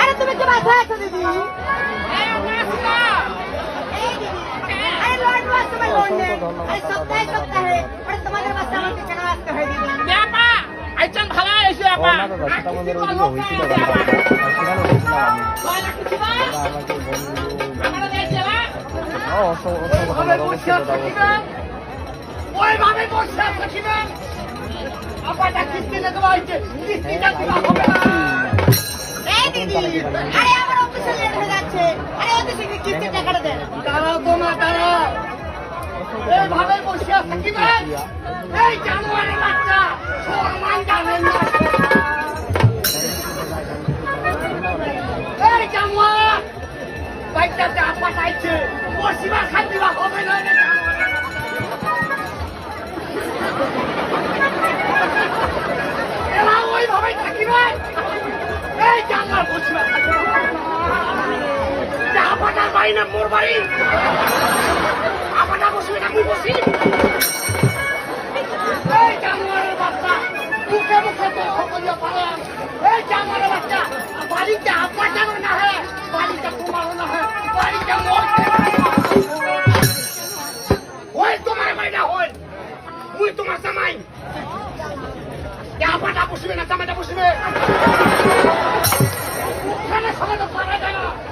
আরে তুমি কি বাসায় আছো দিদি হয় আইছেন ভালো এসে হয়েছিল আমাদের ও অসংখ্য ওইভাবে বসে থাকিবেন আপাটা কিস্তি না হয়েছে। কিস্তিটা দেওয়া হবে না। এই দিদি আরে আমার অফিসে লেট হয়ে যাচ্ছে। আরে ওদের থেকে কিস্তি টাকাটা দেন দাঁড়াও তোমা দাঁড়াও। এইভাবে বসে থাকিবেন এই জানোয়ারের বাচ্চা সম্মান জানেন না। এই জানোয়ার বাচ্চাতে আপা চাইছে বসিবা হবে না। বাড়ি না মোর বাড়ি। আপাটা বসবে না মুই বসি? এই জানোয়ারের বাচ্চা মুখে মুখে তো সকলিয়া পারে। এই জানোয়ারের বাচ্চা বাড়িতে না বাড়িতে তোমারও না হয়, বাড়িতে মোর তোমার বাড়িটা মুই তোমার জামাই। এ বসবে না, জামাইটা বসবে। মুখখানে সবাই তো পারে না পারে না।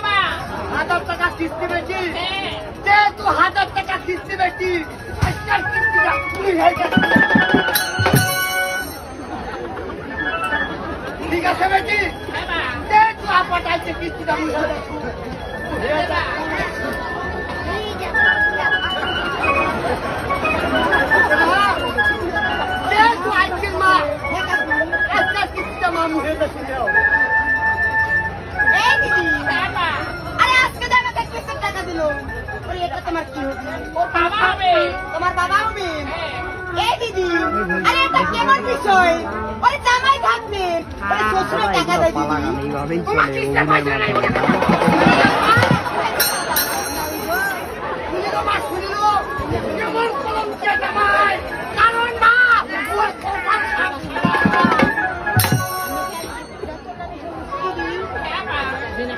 হাজার টাকা কিস্তি বেটি যেহেতু হাজার টাকা কিস্তি বেশি, আজকাল কিস্তিটা কুড়ি হয়ে গেছে। ঠিক আছে বেটি? যেহেতু ওর বাবা তোমার বাবা হবে? এই দিদি আরে এটা কেমন বিষয়? ওরে জামাই থাকবে ওরে শ্বশুরের টাকা দেয় দিদি। তোমার চলে পয়সা নাই।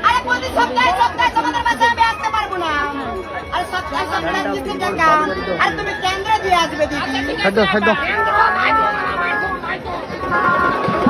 আরে প্রতি সপ্তাহে সপ্তাহে আরে সপ্তাহে সপ্তাহে কিস্তির